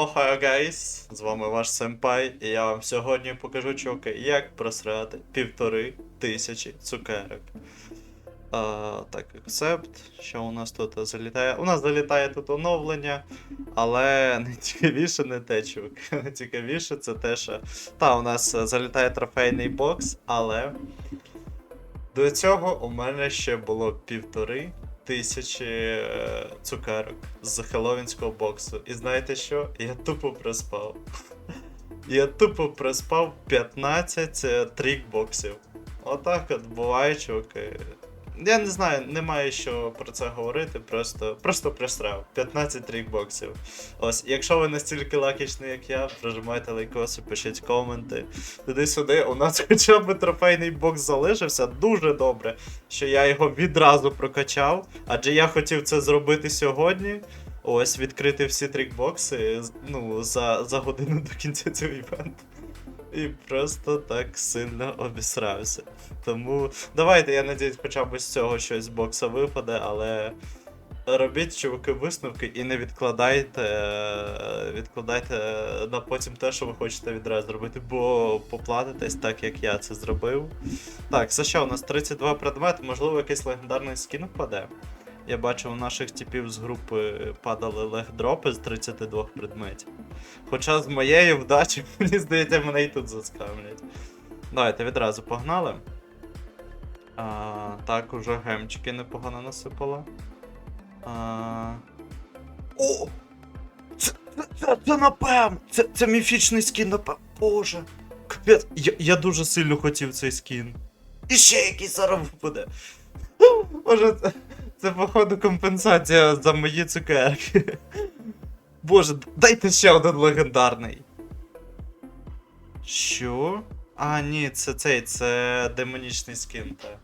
Охайо гайс, з вами ваш Сенпай, і я вам сьогодні покажу, чуваки, як просрати півтори тисячі цукерок. А, так, акцепт. Що у нас тут залітає? У нас залітає тут оновлення, але найцікавіше не те, чуваки. Найцікавіше це те, що. Та, у нас залітає трофейний бокс, але. До цього у мене ще було півтори тисячі е, цукерок з хеловінського боксу. І знаєте що? Я тупо проспав. Я тупо проспав 15 е, трікбоксів. Отак от буває, чуваки. Я не знаю, немає що про це говорити, просто просто просрав. 15 трікбоксів. Ось, якщо ви настільки лакічний, як я, прожимайте лайкоси, пишіть коменти. Туди-сюди, у нас хоча б трофейний бокс залишився дуже добре, що я його відразу прокачав, адже я хотів це зробити сьогодні. Ось, відкрити всі трікбокси ну, за, за годину до кінця цього івенту. І просто так сильно обісрався. Тому давайте, я надіюсь, хоча б з цього щось з бокса випаде, але робіть, чуваки, висновки і не відкладайте, е, відкладайте на потім те, що ви хочете відразу зробити, бо поплатитесь так, як я це зробив. Так, це що, у нас 32 предмети, можливо, якийсь легендарний скін впаде. Я бачив, у наших типів з групи падали легдропи з 32 предметів. Хоча з моєї вдачі, мені здається, мене і тут заскамлять. Давайте відразу погнали. А, так, уже гемчики непогано насипало. А... О! Це, це, це, напем! Це, це міфічний скін напем. Боже. Я, я дуже сильно хотів цей скін. І ще якийсь зараз випаде. Боже, це, це походу компенсація за мої цукерки. Боже, дайте ще один легендарний. Що? А, ні, це цей, це демонічний скін, та.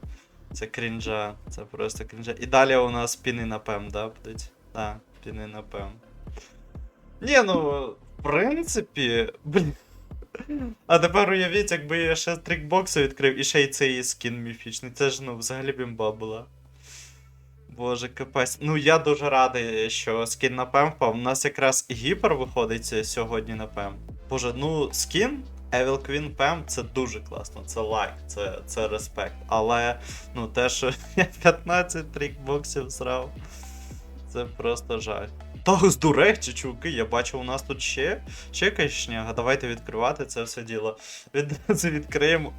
Це крінжа, це просто крінжа. І далі у нас піни на пем, да, будуть? Так, піни на пем. Ні, ну, в принципі, блін. А тепер уявіть, якби я ще трикбокси відкрив і ще й цей скін міфічний. Це ж ну взагалі бімба була. Боже, капець. Ну я дуже радий, що скін на пем впав. У нас якраз гіпер виходить сьогодні на пем. Боже, ну скін Evil Queen Пем це дуже класно, це лайк, це, це респект. Але ну те, що я 15 трікбоксів срав, це просто жаль. Та до речі, чуваки, я бачу, у нас тут ще, ще шняга. Давайте відкривати це все діло. Відразу відкриємо.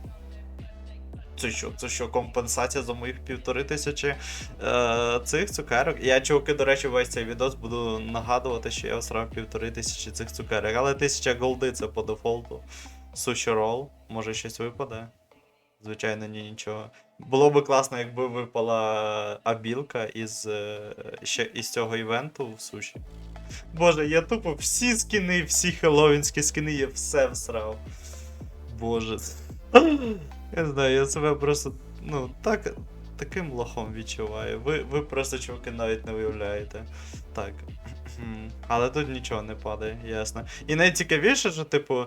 Це що, це що, компенсація за моїх півтори тисячі е, цих цукерок. Я, чуваки, до речі, весь цей відос буду нагадувати, що я всрав півтори тисячі цих цукерок. Але тисяча голди це по дефолту. Суші рол, може щось випаде. Звичайно, ні, нічого. Було би класно, якби випала абілка із, е, ще, із цього івенту в суші. Боже, я тупо всі скини, всі хеллоуінські скини, я все всрав. Боже. Я знаю, я себе просто. Ну, так. Таким лохом відчуваю. Ви, ви просто чуваки навіть не уявляєте. Так. Але тут нічого не падає, ясно. І найцікавіше, що, типу.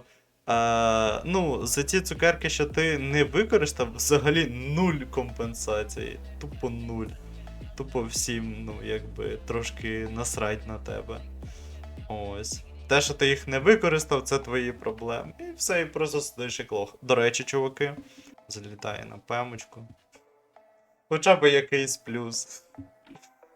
А, ну, за ті цукерки, що ти не використав, взагалі нуль компенсації. Тупо нуль. Тупо всім, ну, якби, трошки насрать на тебе. Ось. Те, що ти їх не використав, це твої проблеми. І все, і просто сидиш як лох. До речі, чуваки, залітає на пемочку. Хоча б якийсь плюс.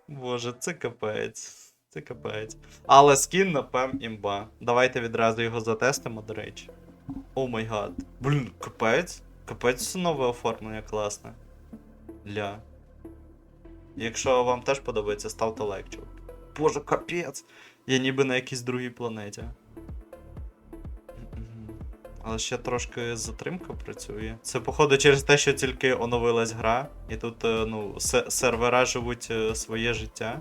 Боже, це капець. Це капець. Але скін на пем імба. Давайте відразу його затестимо, до речі. О май гад. Блін, капець. Капець це нове оформлення класне. Ля. Якщо вам теж подобається, ставте лайк. Боже, капець. Я ніби на якійсь другій планеті. Але ще трошки затримка працює. Це, походу, через те, що тільки оновилась гра, і тут, е, ну, се- сервера живуть е, своє життя.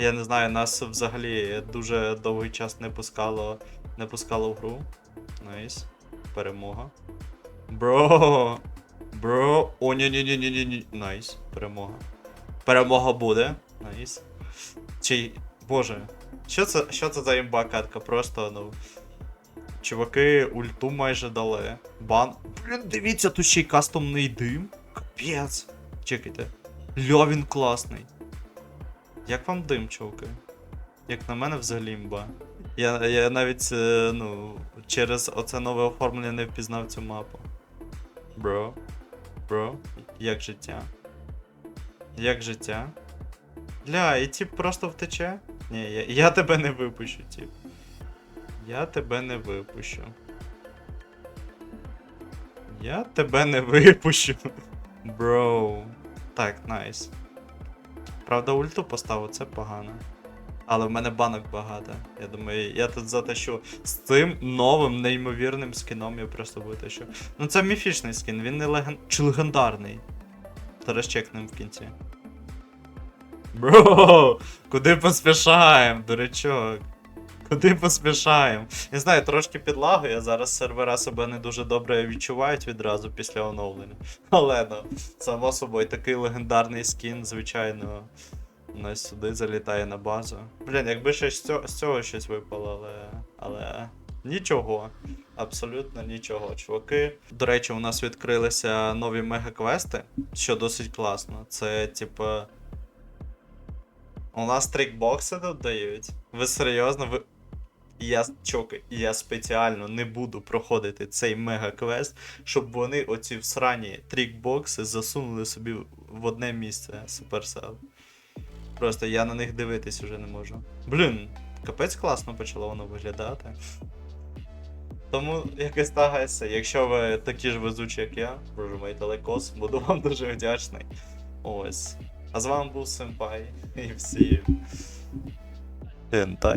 Я не знаю, нас взагалі дуже довгий час не пускало, не пускало в гру. Найс. Перемога. Бро! Бро! О, ні ні ні ні ні Найс. Перемога. Перемога буде. Найс. Чи. Боже. Що це, що це за імба катка? Просто, ну. Чуваки ульту майже дали. Бан. Блін, дивіться, тут ще й кастомний дим. Капець. Чекайте. Ля він класний. Як вам дим, чуваки? Як на мене, взагалі імба. Я, я навіть е, ну, через оце нове оформлення не впізнав цю мапу. Бро. Бро. Як життя? Як життя? Бля, і тип просто втече? Ні, я, я тебе не випущу, тип. Я тебе не випущу. Я тебе не випущу. Бро. Так, найс. Правда, ульту поставив, це погано. Але в мене банок багато. Я думаю, я тут затащу з цим новим неймовірним скіном я просто витащу. Ну це міфічний скін, він не леген... чи легендарний. То розчекнем в кінці. Бро, куди поспішаємо, дурачок? Куди поспішаємо? Не знаю, трошки підлагує, зараз сервера себе не дуже добре відчувають відразу після оновлення. Але ну, само собою, такий легендарний скін, звичайно, у нас сюди залітає на базу. Блін, якби ще з цього, з цього щось випало, але. але. Нічого. Абсолютно нічого, чуваки. До речі, у нас відкрилися нові мегаквести, що досить класно. Це, типу. У нас трикбокси тут дають. Ви серйозно? Ви. Я чоки, я спеціально не буду проходити цей мега-квест, щоб вони оці всрані трікбокси засунули собі в одне місце Supercell. Просто я на них дивитись уже не можу. Блін, капець класно почало воно виглядати. Тому якось так, гайся, якщо ви такі ж везучі, як я, прожимайте лайкос, буду вам дуже вдячний. Ось. А з вами був Сенпай і всі. Ентай.